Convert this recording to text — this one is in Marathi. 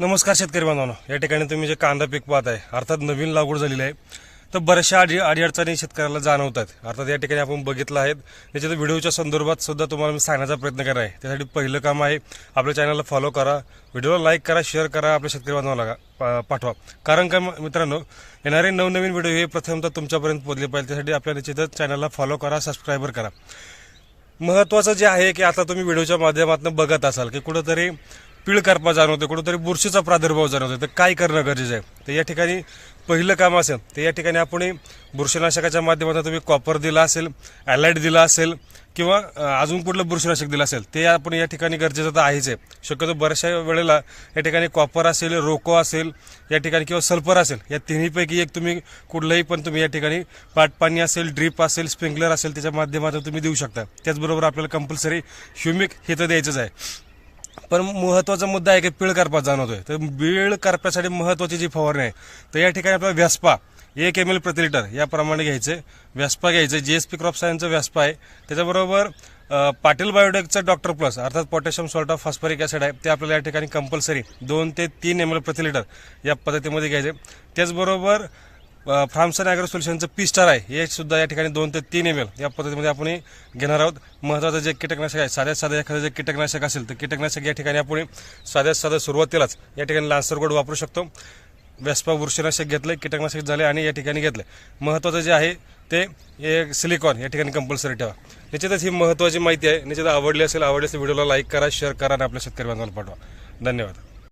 नमस्कार शेतकरी बांधवांनो. या ठिकाणी तुम्ही जे कांदा पीक पाहत आहे अर्थात नवीन लागवड झालेली आहे तर बऱ्याचशा अडी अडीअडचणी शेतकऱ्याला जाणवतात. अर्थात या ठिकाणी आपण बघितलं आहेत त्याच्यात व्हिडिओच्या संदर्भात सुद्धा तुम्हाला मी सांगण्याचा प्रयत्न करणार आहे. त्यासाठी पहिलं काम आहे आपल्या चॅनलला फॉलो करा व्हिडिओला लाईक करा शेअर करा आपल्या शेतकरी बांधवाला पाठवा. कारण का मित्रांनो येणारे नवनवीन व्हिडिओ हे प्रथमतः तुमच्यापर्यंत पोहोचले पाहिजे त्यासाठी आपल्या निश्चितच चॅनलला फॉलो करा सबस्क्राईबर करा. महत्वाचं जे आहे की आता तुम्ही व्हिडिओच्या माध्यमातून बघत असाल की कुठंतरी पिळकारपा करपा जाणवते कुठंतरी बुरशीचा प्रादुर्भाव जाणवतो तर काय करणं गरजेचं आहे? तर या ठिकाणी पहिलं काम असेल तर या ठिकाणी आपण बुरशीनाशकाच्या माध्यमातून तुम्ही कॉपर दिला असेल ॲलाइट दिला असेल किंवा अजून कुठलं बुरशीनाशक दिलं असेल ते आपण या ठिकाणी गरजेचं तर आहेच आहे. शक्यतो बऱ्याचशा वेळेला या ठिकाणी कॉपर असेल रोको असेल या ठिकाणी किंवा सल्फर असेल या तिन्हीपैकी एक तुम्ही कुठलंही पण तुम्ही या ठिकाणी पाटपाणी असेल ड्रीप असेल स्प्रिंकलर असेल त्याच्या माध्यमातून तुम्ही देऊ शकता. त्याचबरोबर आपल्याला कंपल्सरी ह्युमिक हे तर द्यायचंच आहे. पण महत्त्वाचा मुद्दा आहे की पीळ करपा जाणवतोय. तर बीळ करप्यासाठी महत्वाची जी फवारणी आहे तर या ठिकाणी आपला व्यासपा एक एम एल प्रति लिटर याप्रमाणे घ्यायचे. व्यासपा घ्यायचं. जी एस पी क्रॉप सायन्सचं व्यासपा आहे. त्याच्याबरोबर पाटील बायोटेकचं डॉक्टर प्लस अर्थात potassium salt of phosphoric acid आहे. ते आपल्याला या ठिकाणी कंपल्सरी दोन ते तीन एम एल प्रति लिटर या पद्धतीमध्ये घ्यायचे. त्याचबरोबर फ्रामसन ॲग्रो सोल्युशनचं पी स्टार आहे. हे सुद्धा या ठिकाणी दोन ते तीन एम एल या पद्धतीमध्ये आपण घेणार आहोत. महत्त्वाचं जे कीटकनाशक आहे साध्यात साधं एखादं जे कीटकनाशक असेल तर कीटकनाशक या ठिकाणी आपण साध्यात साधं सुरुवातीलाच या ठिकाणी लान्सर वापरू शकतो. वेस्पा बुरशीनाशक घेतलं कीटकनाशक झाले आणि या ठिकाणी घेतलं महत्त्वाचं जे आहे ते एक सिलिकॉन या ठिकाणी कंपल्सरी ठेवा. निश्चितच ही महत्त्वाची माहिती आहे. निश्चित आवडली असेल आवडली असेल व्हिडिओला लाईक करा शेअर करा आणि आपल्या शेतकरी बांधवाला पाठवा. धन्यवाद.